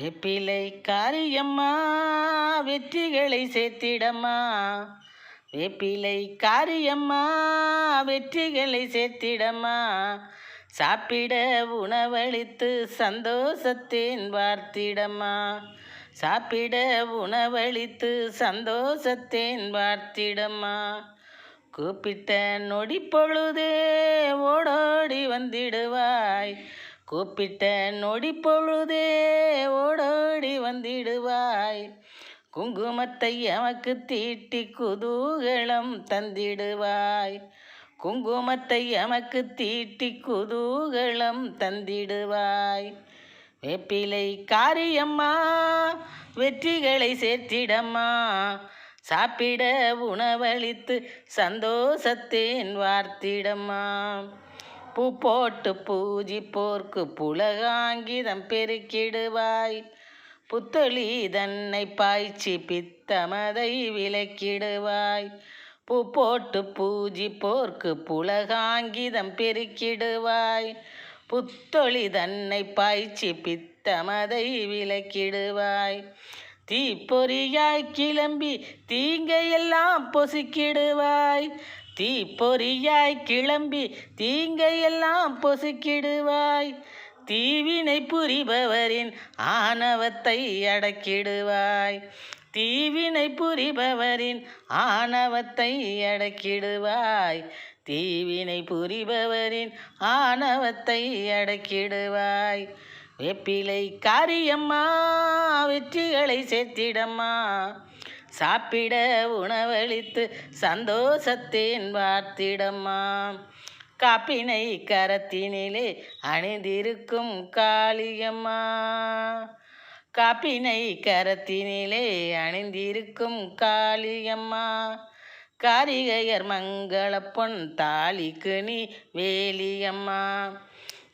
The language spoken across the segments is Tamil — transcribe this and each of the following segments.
வேப்பிலை காரியம்மா வெற்றிகளை சேர்த்திடம்மா. வேப்பிலை காரியம்மா வெற்றிகளை சேர்த்திடம்மா. சாப்பிட உணவளித்து சந்தோஷத்தேன் வார்த்திடம்மா சாப்பிட உணவளித்து சந்தோஷத்தேன் வார்த்திடம்மா கூப்பிட்ட நொடி பொழுதே ஓடோடி வந்திடுவாய். கூப்பிட்ட நொடி பொழுதே ஓடோடி வந்திடுவாய். குங்குமத்தை எமக்கு தீட்டி குதூகலம் தந்திடுவாய். குங்குமத்தை எமக்கு தீட்டி குதூகலம் தந்திடுவாய். வேப்பிலை காரியம்மா வெற்றிகளை சேர்த்திடம்மா. சாப்பிட உணவளித்து சந்தோஷத்தேன் வார்த்திடம்மா. பூ போட்டு பூஜிப்போர்க்கு புலகாங்கிதம் பெருக்கிடுவாய். புத்தொளி தன்னை பாய்ச்சி பித்தமதை விலக்கிடுவாய் பூ போட்டு பூஜிப்போர்க்கு புலகாங்கிதம் பெருக்கிடுவாய். புத்தொளி தன்னை பாய்ச்சி பித்தமதை விலக்கிடுவாய் தீப்பொறியாய் கிளம்பி தீங்கையெல்லாம் பொசுக்கிடுவாய். தீப்பொறியாய் கிளம்பி தீங்கையெல்லாம் பொசுக்கிடுவாய். தீவினை புரிபவரின் ஆணவத்தை அடக்கிடுவாய். தீவினை புரிபவரின் ஆணவத்தை அடக்கிடுவாய். தீவினை புரிபவரின் ஆணவத்தை அடக்கிடுவாய். வேப்பிலை காரியம்மா வெற்றிகளை சேர்த்திடம்மா. சாப்பிட உணவளித்து சந்தோஷத்தேன் வார்த்திடம்மா. காப்பினை கரத்தினிலே அணிந்திருக்கும் காளியம்மா. காப்பினை கரத்தினிலே அணிந்திருக்கும் காளியம்மா. காரிகையர் மங்கள பொன் தாலிக்கு நீ வேலியம்மா.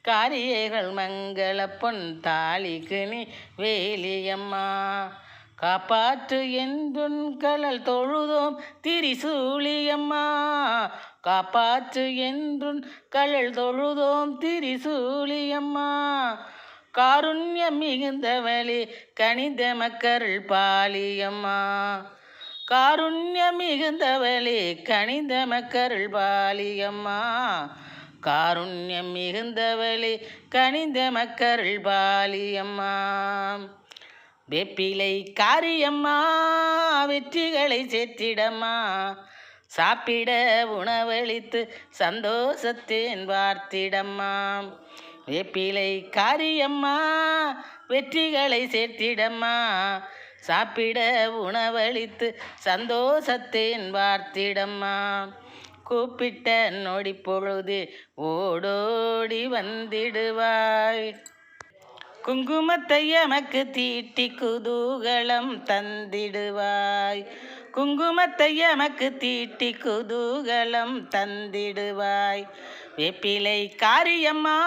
காரியைகள் மங்கள பொன் தாலிக்கு நீ வேலியம்மா. காப்பாற்று என்றுன் கலல் தொழுதோம் திரிசூலியம்மா. காப்பாற்று என்றுன் கலல் தொழுதோம் திரிசூலியம்மா. காருண்யம் மிகுந்தவளி கணித மக்கள் பாலியம்மா. காருண்யம் மிகுந்தவளி கணித மக்கள் பாலியம்மா. காருண்யம் மிகுந்தவளி கணித மக்கள் பாலியம்மா. வேப்பிலை காரியம்மா வெற்றிகளை சேர்த்திடம்மா. சாப்பிட உணவளித்து சந்தோஷத்தேன் வார்த்திடம்மா. வேப்பிலை காரியம்மா வெற்றிகளை சேர்த்திடம்மா. சாப்பிட உணவளித்து சந்தோஷத்தேன் வார்த்திடம்மா. கூப்பிட்ட நொடி பொழுது ஓடோடி வந்திடுவாய். குங்குமத்தை எமக்கு தீட்டி குதூகலம் தந்திடுவாய். குங்குமத்தை எமக்கு தீட்டி குதூகலம் தந்திடுவாய். வெப்பிலை காரியம்மா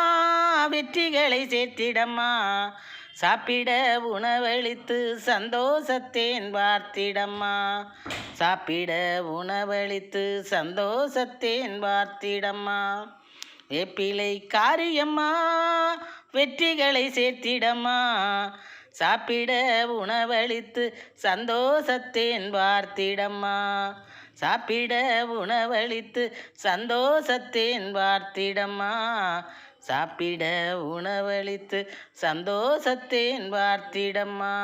வெற்றிகளை சேர்த்திடம்மா. சாப்பிட உணவளித்து சந்தோஷத்தேன் வார்த்திடம்மா. சாப்பிட உணவளித்து சந்தோஷத்தேன் வார்த்திடம்மா. வேப்பிலை காரியம்மா வெற்றிகளை சேர்த்திடம்மா. சாப்பிட உணவளித்து சந்தோஷத்தேன் வார்த்திடம்மா. சாப்பிட உணவளித்து சந்தோஷத்தேன் வார்த்திடம்மா. சாப்பிட உணவளித்து சந்தோஷத்தேன் வார்த்திடம்மா.